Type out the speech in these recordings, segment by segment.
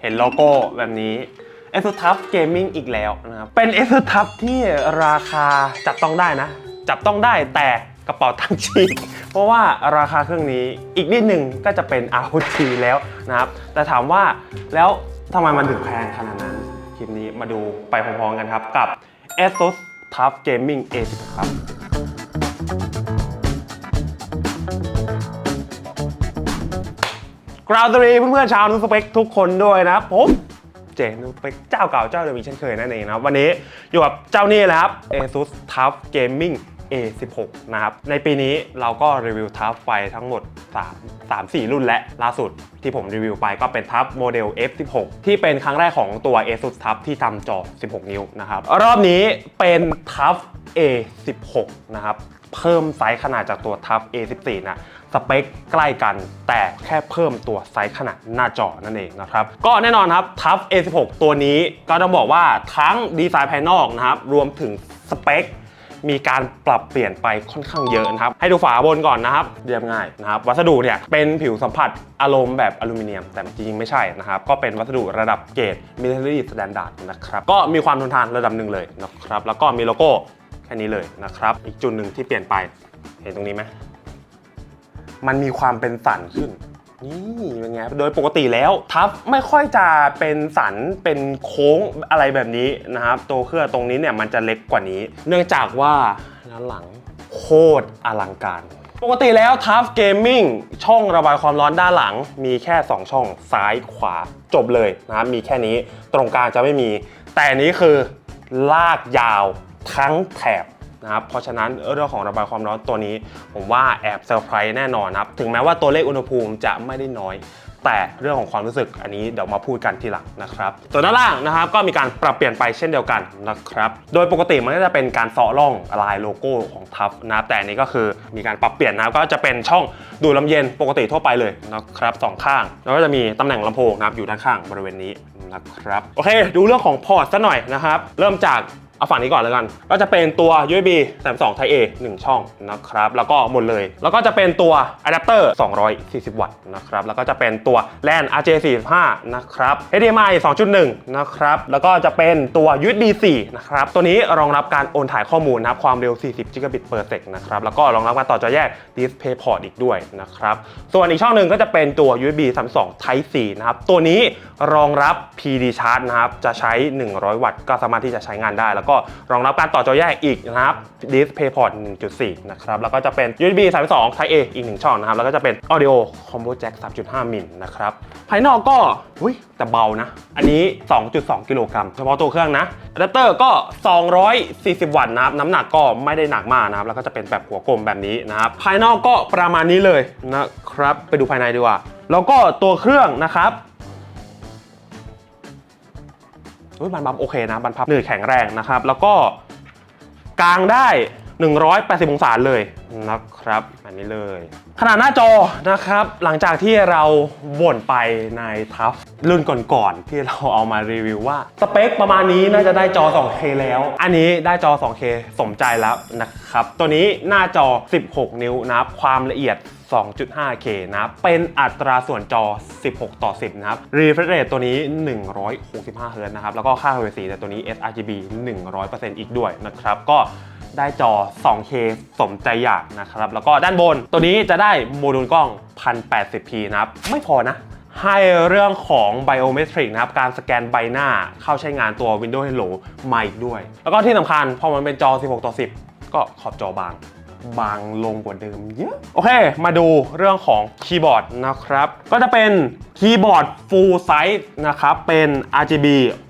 เห็นโลโก้แบบนี้ a s u s TUF Gaming อีกแล้วนะครับ เป็น a s u s TUF ที่ราคาจับต้องได้นะ จับต้องได้แต่กระเป๋าตังค์ฉีกเพราะว่าราคาเครื่องนี้อีกนิดหนึ่งก็จะเป็น ROG แล้วนะครับ แต่ถามว่าแล้วทำไมมันถึงแพงขนาดนั้น คลิปนี้มาดูไปพร้อมๆกันครับกับ ASUS TUF Gaming A10 ครับ กราวตรีเพื่อนๆชาวนุสเปกทุกคนด้วยนะครับผมเจนุสเปกเจ้าเก่าเจ้าเดิมอีกเช่นเคยนั่นเองนะครับ วันนี้อยู่กับเจ้านี่แหละครับ ASUS TUF Gaming A16 นะครับ ในปีนี้เราก็รีวิวทัฟไฟทั้งหมด 3 3 4 รุ่นและล่าสุดที่ผมรีวิวไปก็เป็นทัฟโมเดล F16 ที่เป็นครั้งแรกของตัว ASUS TUF ที่ทำจอ 16 นิ้วนะครับ รอบนี้เป็นทัฟ A16 นะครับ เพิ่มไซส์ขนาดจากตัว TUF A14 นะ สเปคใกล้กัน แต่แค่เพิ่มตัวไซส์ขนาดหน้าจอนั่นเองนะครับ ก็แน่นอนครับ TUF A16 ตัวนี้ก็ต้องบอกว่าทั้งดีไซน์ภายนอกนะครับรวมถึงสเปคมีการปรับเปลี่ยนไปค่อนข้างเยอะนะครับ ให้ดูฝาบนก่อนนะครับ เรียบง่ายนะครับ วัสดุเนี่ยเป็นผิวสัมผัสอารมณ์แบบอลูมิเนียม แต่จริงๆไม่ใช่นะครับ ก็เป็นวัสดุระดับเกรด military standard นะครับ ก็มีความทนทานระดับหนึ่งเลยนะครับ แล้วก็มีโลโก้แค่นี้เลยนะครับ อีกจุดหนึ่งที่เปลี่ยนไป เห็นตรงนี้ไหม มันมีความเป็นสันขึ้น นี่เป็นไงโดยปกติแล้ว ทับไม่ค่อยจะเป็นสันเป็นโค้งอะไรแบบนี้นะครับ ตัวเครื่องตรงนี้เนี่ยมันจะเล็กกว่านี้ เนื่องจากว่าด้านหลังโคตรอลังการปกติแล้วทัฟเกมมิ่งช่องระบายความร้อนด้านหลัง มีแค่ 2 ช่องซ้ายขวาจบเลยนะครับมีแค่นี้ตรงกลางจะไม่มี แต่นนี้คือลากยาวทั้งแถบ นะครับเพราะฉะนั้นเรื่องของระบายความร้อนตัวนี้ ผมว่าแอบเซอร์ไพรส์แน่นอนนะครับถึงแม้ว่าตัวเลขอุณหภูมิจะไม่ได้น้อย แต่เรื่องของความรู้สึกอันนี้เดี๋ยวมาพูดกันทีหลังนะครับส่วนด้านล่างนะครับก็มีการปรับเปลี่ยนไปเช่นเดียวกันนะครับโดยปกติมันก็จะเป็นการเซาะร่องลายโลโก้ของทัฟนะแต่อันนี้ก็คือมีการปรับเปลี่ยนนะก็จะเป็นช่องดูดลมเย็นปกติทั่วไปเลยนะครับสองข้าง แล้วก็จะมีตำแหน่งลำโพงนะครับอยู่ด้านข้างบริเวณนี้นะครับโอเค ดูเรื่องของพอร์ตซะหน่อยนะครับเริ่มจาก เอาฝั่งนี้ก่อนเลยกัน ก็จะเป็นตัว USB 32 Type A 1 ช่องนะครับ แล้วก็หมดเลย แล้วก็จะเป็นตัวอะแดปเตอร์ 240 วัตต์นะครับ แล้วก็จะเป็นตัว LAN RJ45 นะครับ HDMI 2.1 นะครับ แล้วก็จะเป็นตัว USB 4 นะครับ ตัวนี้รองรับการโอนถ่ายข้อมูลนะครับ ความเร็ว 40 Gbit per s e c นะครับ แล้วก็รองรับการต่อจอแยก DisplayPort อีกด้วยนะครับ ส่วนอีกช่องหนึ่งก็จะเป็นตัว USB 32 Type C นะครับ ตัวนี้รองรับ PD Charge นะครับ จะใช้ 100 วัตต์ ก็สามารถที่จะใช้งานได้แล้วก็รองรับการต่อจอแยกอีกนะครับ DisplayPort 1.4 นะครับ แล้วก็จะเป็น USB 32 Type A อีก 1 ช่องนะครับ แล้วก็จะเป็น Audio Combo Jack 3.5 มิลนะครับ ภายนอกก็อุ้ยแต่เบานะ อันนี้ 2.2 กิโลกรัมเฉพาะตัวเครื่องนะอะแดปเตอร์ก็ 240 วัตต์นะครับ น้ำหนักก็ไม่ได้หนักมากนะครับ แล้วก็จะเป็นแบบหัวกลมแบบนี้นะครับ ภายนอกก็ประมาณนี้เลยนะครับ ไปดูภายในดีกว่า แล้วก็ตัวเครื่องนะครับ เฮ้ยบันพับโอเคนะบันพับหนืดแข็งแรงนะครับ แล้วก็กลางได้ 180 องศาเลยนะครับอันนี้เลย ขนาดหน้าจอนะครับ หลังจากที่เราบ่นไปในทัฟรุ่นก่อนๆที่เราเอามารีวิวว่า สเปคประมาณนี้น่าจะได้จอ 2K แล้ว อันนี้ได้จอ 2K สมใจแล้วนะครับ ตัวนี้หน้าจอ 16 นิ้วนะครับความละเอียด 2.5K นะเป็นอัตราส่วนจอ 16 ต่อ 10 นะครับ refresh rate ตัวนี้ 165 Hz นะครับ แล้วก็ค่า HDR แต่ตัวนี้ sRGB 100%อีกด้วยนะครับ ก็ได้จอ 2K สมใจอยากนะครับ แล้วก็ด้านบนตัวนี้จะได้โมดูลกล้อง 1080p นะครับ ไม่พอนะให้เรื่องของ biometric นะครับ การสแกนใบหน้าเข้าใช้งานตัว Windows Hello มาอีกด้วย แล้วก็ที่สำคัญพอมันเป็นจอ 16 ต่อ 10 ก็ขอบจอบาง บางลงกว่าเดิมเยอะ โอเค มาดูเรื่องของคีย์บอร์ดนะครับ ก็จะเป็นคีย์บอร์ด full size นะครับ เป็น RGB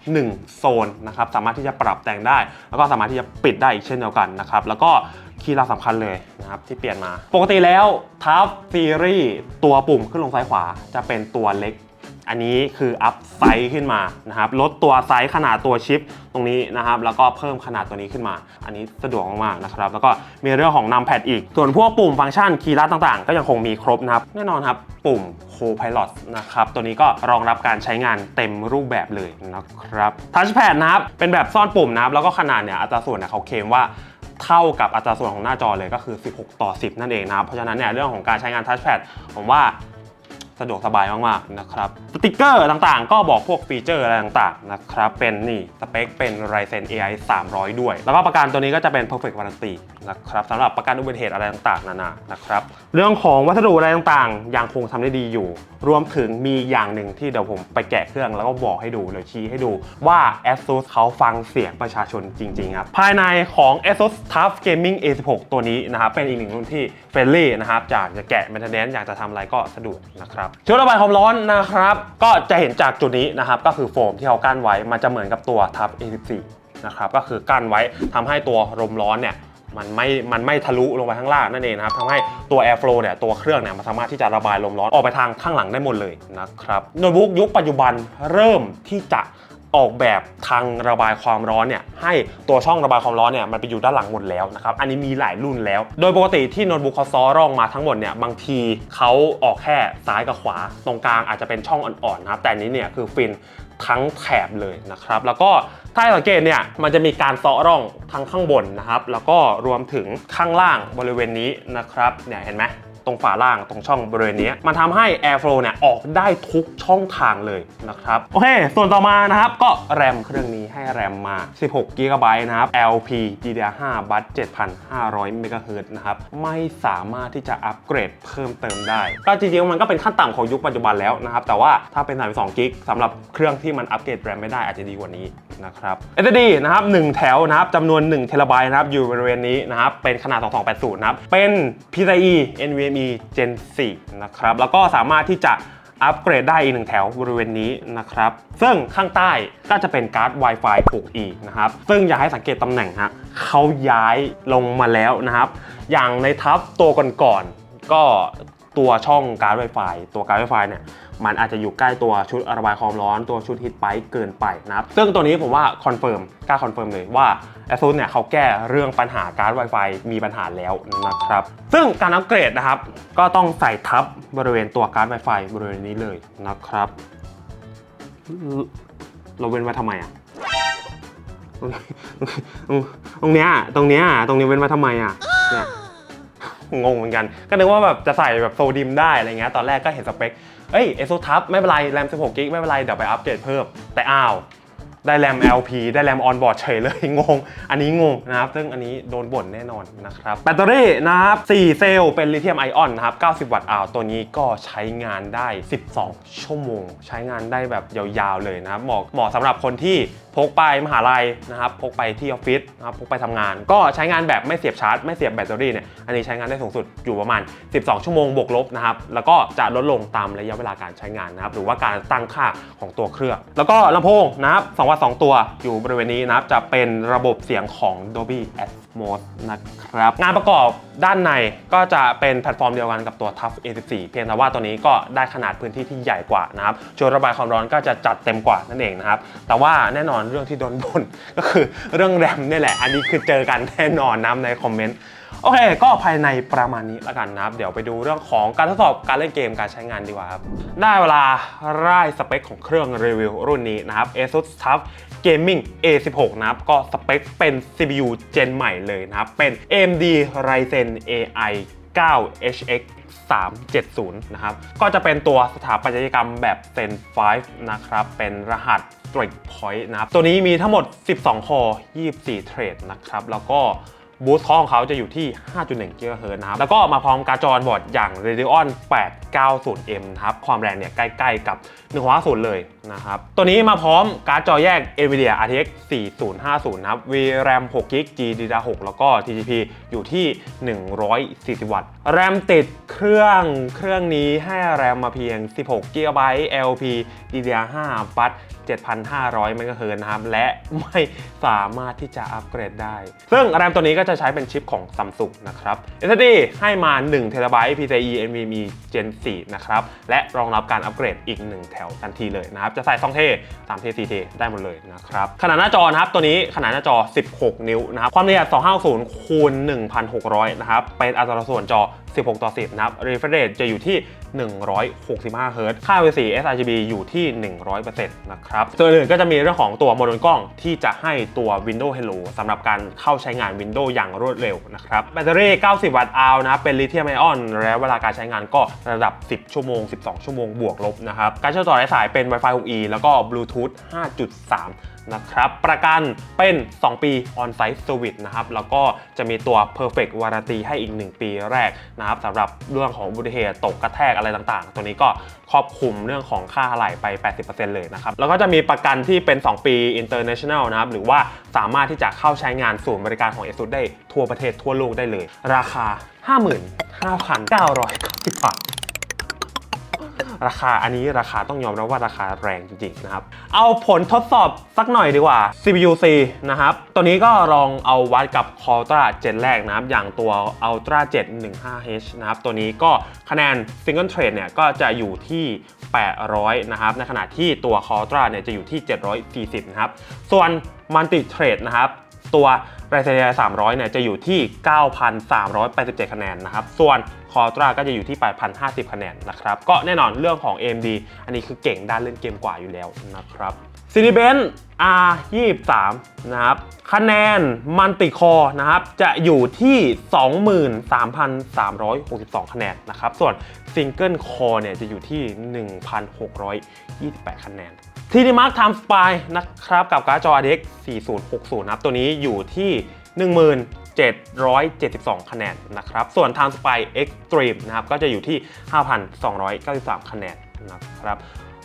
1 โซนนะครับ สามารถที่จะปรับแต่งได้ แล้วก็สามารถที่จะปิดได้อีกเช่นเดียวกันนะครับ แล้วก็คีย์ลักสำคัญเลยนะครับที่เปลี่ยนมา ปกติแล้วทัฟซีรีส์ตัวปุ่มขึ้นลงซ้ายขวาจะเป็นตัวเล็ก อันนี้คืออัพไซส์ขึ้นมานะครับลดตัวไซส์ขนาดตัวชิปตรงนี้นะครับแล้วก็เพิ่มขนาดตัวนี้ขึ้นมา อันนี้สะดวกมากๆนะครับแล้วก็มีเรื่องของนัมแพดอีก ส่วนพวกปุ่มฟังก์ชันคีย์ลัดต่างๆ ก็ยังคงมีครบนะครับแน่นอนครับปุ่ม Co-Pilot นะครับตัวนี้ก็รองรับการใช้งานเต็มรูปแบบเลยนะครับทัชแพดนะครับเป็นแบบซ่อนปุ่มนะครับแล้วก็ขนาดเนี่ยอัตราส่วนเนี่ยเขาเคลมว่าเท่ากับอัตราส่วนของหน้าจอเลยก็คือ 16 ต่อ 10 นั่นเองนะครับ เพราะฉะนั้นเนี่ยเรื่องของการใช้งานทัชแพดผมว่า สะดวกสบายมากๆนะครับสติกเกอร์ต่างๆ ก็บอกพวกฟีเจอร์อะไรต่างๆนะครับเป็นนี่สเปคเป็น Ryzen AI 300 ด้วย แล้วก็ประกันตัวนี้ก็จะเป็น perfect warranty นะครับสำหรับประกันอุบัติเหตุอะไรต่างๆนานานะครับเรื่องของวัสดุอะไรต่างๆ ยังคงทำได้ดีอยู่ รวมถึงมีอย่างหนึ่งที่เดี๋ยวผมไปแกะเครื่องแล้วก็บอกให้ดูเลยชี้ให้ดูว่า ASUS เขาฟังเสียงประชาชนจริงๆครับภายในของ ASUS TUF Gaming A16 ตัวนี้นะครับเป็นอีกหนึ่งรุ่นที่ รนลี่นะครับอยากจะแกะ maintenance อยากจะทำอะไรก็สะดวกนะครับชุดระบายความร้อนนะครับ ก็จะเห็นจากจุดนี้นะครับก็คือโฟมที่เขากั้นไว้มันจะเหมือนกับตัว TUF A14 นะครับก็คือกั้นไว้ทำให้ตัวลมร้อนเนี่ยมันไม่ มันไม่ทะลุลงไปข้างล่างนั่นเองนะครับทำให้ตัว Airflow เนี่ย ตัวเครื่องเนี่ย มันสามารถที่จะระบายลมร้อนออกไปทางข้างหลังได้หมดเลยนะครับ โน้ตบุ๊กยุคปัจจุบันเริ่มที่จะ ออกแบบทางระบายความร้อนเนี่ยให้ตัวช่องระบายความร้อนเนี่ยมันไปอยู่ด้านหลังหมดแล้วนะครับอันนี้มีหลายรุ่นแล้ว โดยปกติที่โน้ตบุ๊กเขาซ้อร่องมาทั้งหมดเนี่ยบางทีเขาออกแค่ซ้ายกับขวา ตรงกลางอาจจะเป็นช่องอ่อนๆนะครับแต่อันนี้เนี่ยคือฟินทั้งแถบเลยนะครับ แล้วก็ถ้าสังเกตเนี่ยมันจะมีการเซาะร่องทั้งข้างบนนะครับ แล้วก็รวมถึงข้างล่างบริเวณนี้นะครับเนี่ยเห็นไหม ตรงฝาล่างตรงช่องบริเวณนี้มันทำให้ Airflow เนี่ยออกได้ทุกช่องทางเลยนะครับโอเค ส่วนต่อมานะครับก็แรมเครื่องนี้ให้แรมมา 16 g b นะครับ LP DDR5 บัส7,500 MHz นะครับไม่สามารถที่จะอัปเกรดเพิ่มเติมได้ ก็จริงๆ มันก็เป็นขั้นต่ำของยุคปัจจุบันแล้วนะครับ แต่ว่าถ้าเป็น 32 g b สำหรับเครื่องที่มันอัปเกรดแรมไม่ได้อาจจะดีกว่านี้นะครับ SSD นะครับ 1 แถวนะครับจำนวน1เทราไบต์นะครับอยู่บริเวณนี้นะครับเป็นขนาด 2280 นะครับเป็น PCIe NVMe Gen 4 นะครับ แล้วก็สามารถที่จะอัปเกรดได้อีกหนึ่งแถวบริเวณนี้นะครับ ซึ่งข้างใต้ก็จะเป็นการ์ด Wi-Fi 6E นะครับ ซึ่งอยากให้สังเกตตำแหน่งฮะเขาย้ายลงมาแล้วนะครับ อย่างในทับตัวก่อนๆก็ตัวช่องการ์ด Wi-Fi ตัวการ์ด Wi-Fi เนี่ย มันอาจจะอยู่ใกล้ตัวชุดระบายความร้อนตัวชุดฮิตไปเกินไปนะครับซึ่งตัวนี้ผมว่าคอนเฟิร์มกล้าคอนเฟิร์มเลยว่า ASUS เนี่ยเขาแก้เรื่องปัญหาการ์ด Wi-Fi มีปัญหาแล้วนะครับ ซึ่งการอัปเกรดนะครับ ก็ต้องใส่ทับบริเวณตัวการ์ด Wi-Fi บริเวณนี้เลยนะครับเราเว้นไว้ทำไมอะตรงเนี้ยตรงเนี้ยตรงนี้เว้นไว้ทำไมอะเนี่ย งงเหมือนกัน ก็นึกว่าแบบจะใส่แบบโซดิมได้อะไรเงี้ยตอนแรกก็เห็นสเปคเอ้ยเอ o ทับไม่เป็นไรแรม16กิกไม่เป็นไรเดี๋ยวไปอัปเกรดเพิ่มแต่อ้าวได้แรม LP ได้แรมออนบอร์ดเฉยเลย งง อันนี้งงนะครับ ซึ่งอันนี้โดนบ่นแน่นอนนะครับ แบตเตอรี่นะครับ 4 เซลล์เป็นลิเธียมไอออนนะครับ 90 วัตต์อาวตัวนี้ก็ใช้งานได้ 12 ชั่วโมง ใช้งานได้แบบยาวๆเลยนะครับ เหมาะเหมาะสำหรับคนที่ พกไปมหาลัยนะครับพกไปที่ออฟฟิศนะครับพกไปทำงาน ก็ใช้งานแบบไม่เสียบชาร์จ ไม่เสียบแบตเตอรี่เนี่ยอันนี้ใช้งานได้สูงสุดอยู่ประมาณ 12 ชั่วโมงบวกลบนะครับแล้วก็จะลดลงตามระยะเวลาการใช้งานนะครับหรือว่าการตั้งค่าของตัวเครื่อง แล้วก็ลำโพงนะครับสองวัตต์2ตัวอยู่บริเวณนี้นะครับจะเป็นระบบเสียงของ Dolby Atmos นะครับ งานประกอบด้านในก็จะเป็นแพลตฟอร์มเดียวกันกับตัว TUF A14 เพียงแต่ว่าตัวนี้ก็ได้ขนาดพื้นที่ที่ใหญ่กว่านะครับช่วยระบายความร้อนก็จะจัดเต็มกว่านั่นเองนะครับ แต่ว่าแน่นอนเรื่องที่โดนบ่นก็คือเรื่องแรมนี่แหละ อันนี้คือเจอกันแน่นอนนะในคอมเมนต์ โอเค ก็ภายในประมาณนี้แล้วกันนะครับ เดี๋ยวไปดูเรื่องของการทดสอบการเล่นเกมการใช้งานดีกว่าครับ ได้เวลาไล่สเปคของเครื่องรีวิวรุ่นนี้นะครับ ASUS TUF Gaming A16 นะครับก็สเปคเป็น CPU เจนใหม่เลยนะครับ เป็น AMD Ryzen AI 9 HX 370 นะครับ ก็จะเป็นตัวสถาปัตยกรรมแบบ Zen 5 นะครับ เป็นรหัส Strike Point นะครับ ตัวนี้มีทั้งหมด 12 คอ 24 เทรดนะครับ แล้วก็ บูสต์ของเขาจะอยู่ที่ 5.1 GHz นะครับ แล้วก็มาพร้อมการ์ดจอบอร์ดอย่าง Radeon 890M นะครับ ความแรงเนี่ยใกล้ ๆ กับ150เลยนะครับ ตัวนี้มาพร้อมการ์ดจอแยก NVIDIA RTX 4050 นะครับ VRAM 6 g b GDDR6 แล้วก็ TGP อยู่ที่ 140 วัตต์ แรมติดเครื่องเครื่องนี้ให้แรมมาเพียง 16 GB LP DDR5 บัส7,500เมกะเฮิร์นะครับ และไม่สามารถที่จะอัปเกรดได้ ซึ่งแรมตัวนี้ก็จะใช้เป็นชิปของ Samsung นะครับ SSD ให้มา1 t b PCIe NVMe Gen 4 นะครับ และรองรับการอัปเกรดอีก1แถวทันทีเลยนะครับ จะใส่2เท3เท4เทได้หมดเลยนะครับ ขนาดหน้าจอนะครับตัวนี้ขนาดหน้าจอ 16 นิ้วนะครับ ความละเอียด 250คูณ 1,600 นะครับ เป็นอัตราส่วนจอ 16 ต่อ 10 นะครับ refresh rate จะอยู่ที่ 165 Hz ค่า VC sRGB อยู่ที่ 100%นะครับ ส่วนอื่นก็จะมีเรื่องของตัวโมดูลกล้องที่จะให้ตัว Windows Hello สำหรับการเข้าใช้งาน Windows อย่างรวดเร็วนะครับ แบตเตอรี่ 90 วัตต์อาวนะเป็นลิเธียมไอออนและเวลาการใช้งานก็ระดับ 10 ชั่วโมง 12 ชั่วโมงบวกลบนะครับ การเชื่อมต่อสายเป็น Wi-Fi 6E แล้วก็ Bluetooth 5.3 นะครับประกันเป็น 2 ปี on-site service นะครับแล้วก็จะมีตัว perfect warranty ให้อีก 1 ปีแรกนะครับสำหรับเรื่องของอุบัติเหตุตกกระแทกอะไรต่างๆ ตัวนี้ก็ครอบคลุมเรื่องของค่าอะไหล่ไป 80%เลยนะครับแล้วก็จะมีประกันที่เป็น 2 ปี international นะครับหรือว่าสามารถที่จะเข้าใช้งานศูนย์บริการของ ASUS ได้ทั่วประเทศทั่วโลกได้เลย ราคา 55,990บาท ราคาอันนี้ราคาต้องยอมรับว่าราคาแรงจริงๆนะครับ เอาผลทดสอบสักหน่อยดีกว่า CPU C นะครับ ตัวนี้ก็ลองเอาวัดกับ Ultra 7 แรกนะครับ อย่างตัว Ultra 7 15H นะครับ ตัวนี้ก็คะแนน Single Thread เนี่ยก็จะอยู่ที่ 800 นะครับ ในขณะที่ตัว Ultra เนี่ยจะอยู่ที่ 740 นะครับ ส่วน Multi Thread นะครับตัว r i z e n 300 เนี่ยจะอยู่ที่ 9,387 คะแนนนะครับ ส่วน c o r t r a ก็จะอยู่ที่ 8,050 คะแนนนะครับ ก็แน่นอนเรื่องของ AMD อันนี้คือเก่งด้านเล่นเกมกว่าอยู่แล้วนะครับ c i n e b e n R23 นะครับ คะแนนมันติคอนะครับ จะอยู่ที่ 23,362 คะแนนนะครับ ส่วน Single Core เนี่ยจะอยู่ที่ 1,628 คะแนน ทีดีมาร์คไทม์สปายนะครับกับการ์ดจอ RTX 4060นะครับตัวนี้อยู่ที่ 1772 คะแนนนะครับ ส่วน Time Spy Extreme นะครับก็จะอยู่ที่ 5,293 คะแนนนะครับ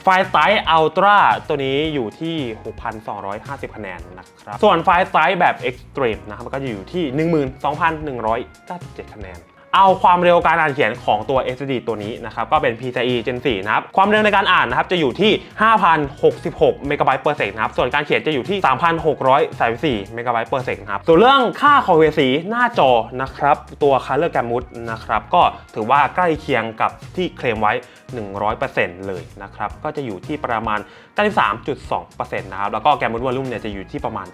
ไฟไซส์อัลตร้าตัวนี้อยู่ที่ 6,250 คะแนนนะครับ ส่วนไฟไซส์แบบ Extreme นะครับก็จะอยู่ที่ 12,197 คะแนน เอาความเร็วการอ่านเขียนของตัว SSD ตัวนี้นะครับก็เป็น PCIe Gen 4นะครับความเร็วในการอ่านนะครับจะอยู่ที่ 5,066เมกะไบต์ per second นะครับส่วนการเขียนจะอยู่ที่ 3,634เมกะไบต์ per second ครับส่วนเรื่องค่าขอเวสีหน้าจอนะครับตัว Color Gamut นะครับก็ถือว่าใกล้เคียงกับที่เคลมไว้ 100%เลยนะครับก็จะอยู่ที่ประมาณ 93.2%นะครับแล้วก็ Gamut Volume เนี่ยจะอยู่ที่ประมาณ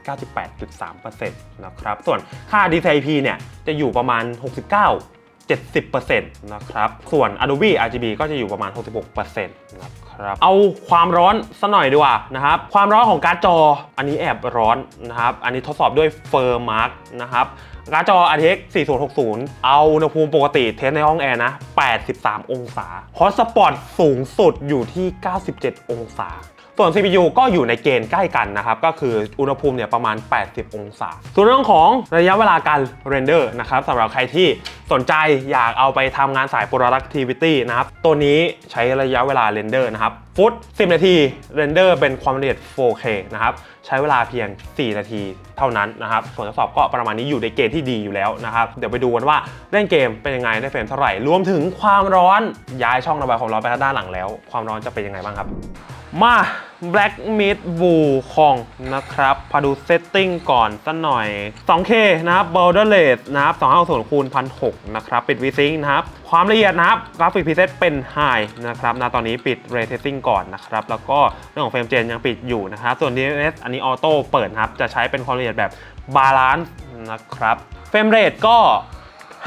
98.3%นะครับส่วนค่า DCI-P เนี่ยจะอยู่ประมาณ 69 70%นะครับ ส่วน Adobe RGB ก็จะอยู่ประมาณ 66%นะครับ เอาความร้อนสหน่อยดีกว่านะครับ ความร้อนของการ์ดจอ อันนี้แอบร้อนนะครับ อันนี้ทดสอบด้วย f i r m a r k นะครับ การ์ดจอ RTX 4060 เอาอุณหภูมิปกติเทสในห้องแอร์นะ 83 องศา ฮอตสปอตสูงสุดอยู่ที่ 97 องศาส่วน CPU ก็อยู่ในเกณฑ์ใกล้กันนะครับ ก็คืออุณหภูมิเนี่ยประมาณ 80 องศา ส่วนเรื่องของระยะเวลาการเรนเดอร์นะครับสำหรับใครที่ สนใจอยากเอาไปทำงานสาย productivity นะครับ ตัวนี้ใช้ระยะเวลาเรนเดอร์นะครับ ฟุต 10 นาทีเรนเดอร์เป็นความละเอียด 4K นะครับ ใช้เวลาเพียง 4 นาทีเท่านั้นนะครับ ผลทดสอบก็ประมาณนี้อยู่ในเกณฑ์ที่ดีอยู่แล้วนะครับ เดี๋ยวไปดูกันว่าเล่นเกมเป็นยังไงได้เฟรมเท่าไหร่ รวมถึงความร้อนย้ายช่องระบายความร้อนไปทางด้านหลังแล้ว ความร้อนจะเป็นยังไงบ้างครับ มา Black Meat Wukong นะครับพาดูเซตติ้งก่อนสักหน่อย 2K นะครับ Borderless นะครับ250คูณ1,600นะครับ ปิด VSync นะครับ ความละเอียดนะครับ กราฟิกพ r เซตเป็น High นะครับนะตอนนี้ปิด Ray Tracing ก่อนนะครับ แล้วก็เรื่องของเฟรมเจนยังปิดอยู่นะครับ ส่วน DNS อันนี้ออโต้เปิดครับ จะใช้เป็นความละเอียดแบบ Balance นะครับ เฟรมเรทก็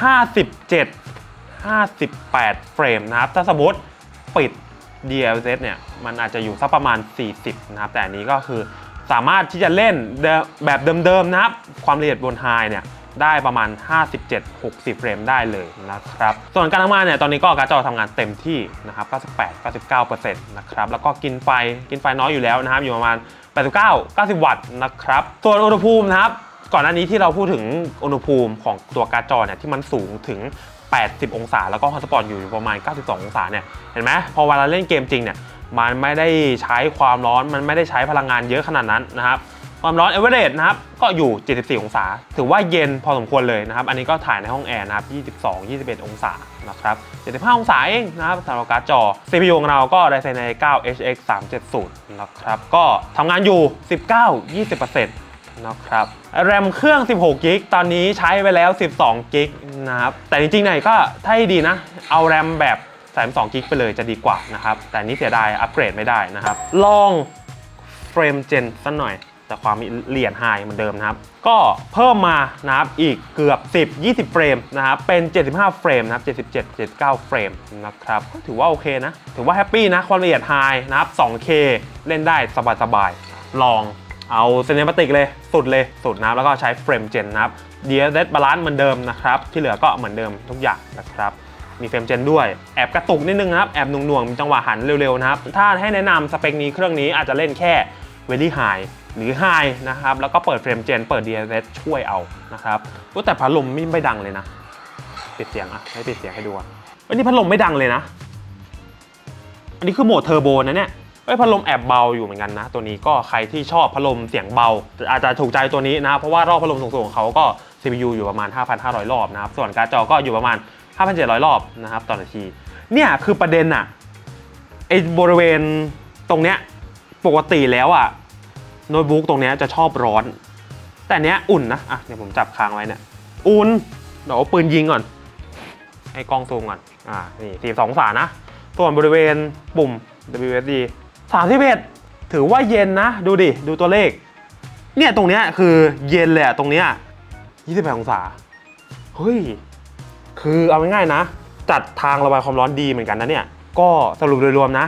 57 58 เฟรมนะครับ ถ้าสมมติปิด DLSS เนี่ยมันอาจจะอยู่สักประมาณ 40 นะครับ แต่อันนี้ก็คือสามารถที่จะเล่นแบบเดิมๆนะครับ ความละเอียดบนไฮเนี่ยได้ประมาณ 57-60 เฟรมได้เลยนะครับ ส่วนการทำงานเนี่ย ตอนนี้ก็การ์ดจอทำงานเต็มที่นะครับ 98-99%นะครับ แล้วก็กินไฟ กินไฟน้อยอยู่แล้วนะครับ อยู่ประมาณ 89-90 วัตต์นะครับ ส่วนอุณหภูมินะครับ ก่อนหน้านี้ที่เราพูดถึงอุณหภูมิของตัวการ์ดจอเนี่ยที่มันสูงถึง 80 องศา แล้วก็ฮอตสปอตอยู่ประมาณ 92 องศาเนี่ยเห็นไหมพอเวลาเล่นเกมจริงเนี่ยมันไม่ได้ใช้ความร้อนมันไม่ได้ใช้พลังงานเยอะขนาดนั้นนะครับความร้อนเอเวอเรสนะครับก็อยู่ 74 องศา ถือว่าเย็นพอสมควรเลยนะครับ อันนี้ก็ถ่ายในห้องแอร์นะครับ 22 21 องศานะครับ 75 องศาเองนะครับสำหรับการ์ดจอ CPU ของเราก็ Ryzen 9 HX 370นะครับ ก็ทำงานอยู่ 19-20%นะครับ แรมเครื่อง 16กิกตอนนี้ใช้ไปแล้ว 12กิก นะครับแต่จริงๆเนี่ยก็ถ้าให้ดีนะ เอาแรมแบบ32กิกไปเลยจะดีกว่านะครับ แต่นี้เสียดายอัปเกรดไม่ได้นะครับ ลองเฟรมเจนสักหน่อย แต่ความละเอียดไฮเหมือนเดิมนะครับ ก็เพิ่มมานะครับอีกเกือบ 10 20 เฟรมนะครับ เป็น 75 เฟรมนะครับ77 79 เฟรมนะครับก็ถือว่าโอเคนะ ถือว่าแฮปปี้นะ ความละเอียดไฮนะครับ 2K เล่นได้สบายๆลองเอาเซนมาติกเลยสุดเลยสุดนะครับแล้วก็ใช้เฟรมเจนนะครับ DLSS บาลานซ์เหมือนเดิมนะครับ ที่เหลือก็เหมือนเดิมทุกอย่างนะครับ มีเฟรมเจนด้วย แอบกระตุกนิดนึงนะครับ แอบหน่วงๆมีจังหวะหันเร็วๆนะครับ ถ้าให้แนะนำสเปคนี้เครื่องนี้อาจจะเล่นแค่ very high หรือ high นะครับ แล้วก็เปิดเฟรมเจนเปิด DLSS ช่วยเอานะครับอุ๊ยแต่พัดลมไม่ไดังเลยนะปิดเสียงอะให้ปิดเสียงให้ดูอะอ้ยนี่พัดลมไม่ดังเลยนะ อันนี้คือโหมดเทอร์โบนะเนี่ย อ้ยพัดลมแอบเบาอยู่เหมือนกันนะ ตัวนี้ก็ใครที่ชอบพัดลมเสียงเบา อาจจะถูกใจตัวนี้นะ เพราะว่ารอบพัดลมสูงๆของเขาก็ CPU อยู่ประมาณ 5,500 รอบนะครับ ส่วนการ์ดจอก็อยู่ประมาณ 5,700 รอบนะครับต่อนาที เนี่ยคือประเด็นอะไอ้บริเวณตรงเนี้ยปกติแล้วอะโน้ตบุ๊กตรงเนี้ยจะชอบร้อน แต่เนี้ยอุ่นนะอะเดี๋ยวผมจับค้างไว้เนี่ยอุ่นเดี๋ยวปืนยิงก่อนให้กล้องซูมก่อนอ่านี่42องศานะส่วนบริเวณปุ่ม WSD 31 ถือว่าเย็นนะ ดูดิ ดูตัวเลข เนี่ยตรงเนี้ยคือเย็นเลยอะตรงเนี้ย28องศา เฮ้ย คือเอาง่ายๆนะ จัดทางระบายความร้อนดีเหมือนกันนะเนี่ย ก็สรุปโดยรวมนะ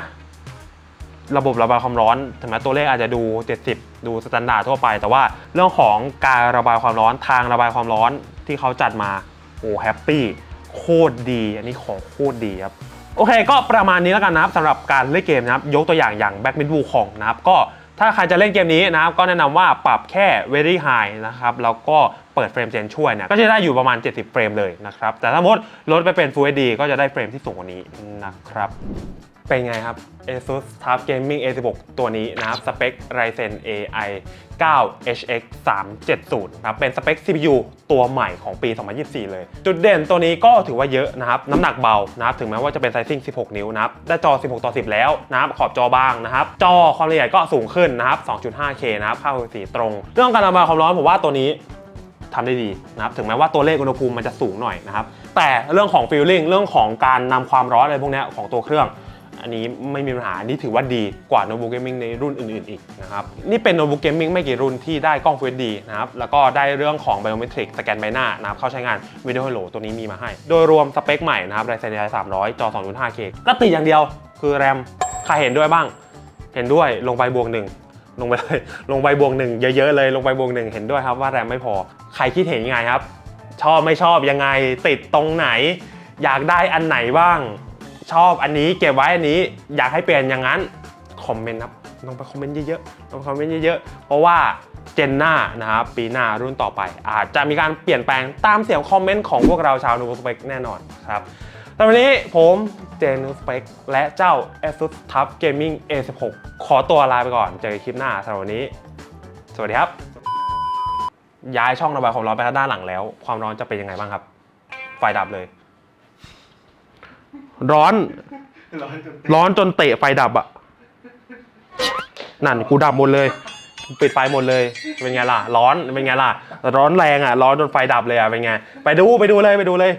ระบบระบายความร้อนถึงแม้ตัวเลขอาจจะดู 70 ดูสแตนดาร์ดทั่วไป แต่ว่าเรื่องของการระบายความร้อนทางระบายความร้อนที่เขาจัดมา โอ้แฮปปี้ โคตรดี อันนี้ของโคตรดีครับ โอเคก็ประมาณนี้แล้วกันนะครับสำหรับการเล่นเกมนะครับยกตัวอย่างอย่างแบ็กมิดบูของนะครับก็ถ้าใครจะเล่นเกมนี้นะครับก็แนะนำว่าปรับแค่ very high นะครับแล้วก็เปิดเฟรมเจนช่วยเนี่ยก็จะได้อยู่ประมาณ 70 เฟรมเลยนะครับแต่ถ้ามดลดไปเป็น Full HD ก็จะได้เฟรมที่สูงกว่านี้นะครับ เป็นไงครับ ASUS TUF Gaming A16 ตัวนี้นะครับสเปค Ryzen AI 9 HX 370นะครับเป็นสเปค CPU ตัวใหม่ของปี 2024 เลย จุดเด่นตัวนี้ก็ถือว่าเยอะนะครับ น้ำหนักเบานะครับถึงแม้ว่าจะเป็นไซซิ่ง 16 นิ้วนะครับได้จอ 16 ต่อ 10 แล้วนะครับขอบจอบางนะครับ จอความละเอียดก็สูงขึ้นนะครับ 2.5K นะครับค่า Full HD ตรง เรื่องการระบายความร้อนผมว่าตัวนี้ทำได้ดีนะครับถึงแม้ว่าตัวเลขอุณหภูมิมันจะสูงหน่อยนะครับแต่เรื่องของฟีลลิ่งเรื่องของการนำความร้อนอะไรพวกนี้ของตัวเครื่อง อันนี้ไม่มีปัญหาอันนี้ถือว่าดีกว่าโน้ตบุ๊กเกมมิ่งในรุ่นอื่นๆอีกนะครับนี่เป็นโน้ตบุ๊กเกมมิ่งไม่กี่รุ่นที่ได้กล้อง Full HD นะครับแล้วก็ได้เรื่องของ Biometric สแกนใบหน้านะครับเข้าใช้งาน Video Hello ตัวนี้มีมาให้ โดยรวมสเปคใหม่นะครับ Ryzen AI 300 จอ 2.5K ก็ติดอย่างเดียวคือแรมใครเห็นด้วยบ้าง เห็นด้วยลงไปบวกหนึ่งลงไปเลยลงไปบวกหนึ่งเยอะๆเลยลงไปบวกหนึ่งเห็นด้วยครับว่าแรมไม่พอใครคิดเห็นยังไงครับ ชอบไม่ชอบยังไงติดตรงไหน อยากได้อันไหนบ้าง ชอบอันนี้เก็บไว้อันนี้อยากให้เปลี่ยนอย่างนั้นคอมเมนต์ครับลองไปคอมเมนต์เยอะๆลองคอมเมนต์เยอะๆเพราะว่าเจนหน้านะครับปีหน้ารุ่นต่อไป อาจจะมีการเปลี่ยนแปลงตามเสียงคอมเมนต์ของพวกเราชาวนูสเปกแน่นอนครับตอนนี้ผมเจนูสเปกและเจ้า ASUS TUF Gaming A16 ขอตัวลาไปก่อน เจอกันคลิปหน้าสำหรับวันนี้ สวัสดีครับ ย้ายช่องระบายความร้อนไปทางด้านหลังแล้ว ความร้อนจะเป็นยังไงบ้างครับ ไฟดับเลย ร้อนร้อนจนเตะไฟดับอะนั่นกูดับหมดเลยปิดไฟหมดเลย เป็นไงล่ะ ร้อน เป็นไงล่ะ ร้อนแรงอะร้อนจนไฟดับเลยอะเป็นไง ไปดู ไปดูเลย ไปดูเลย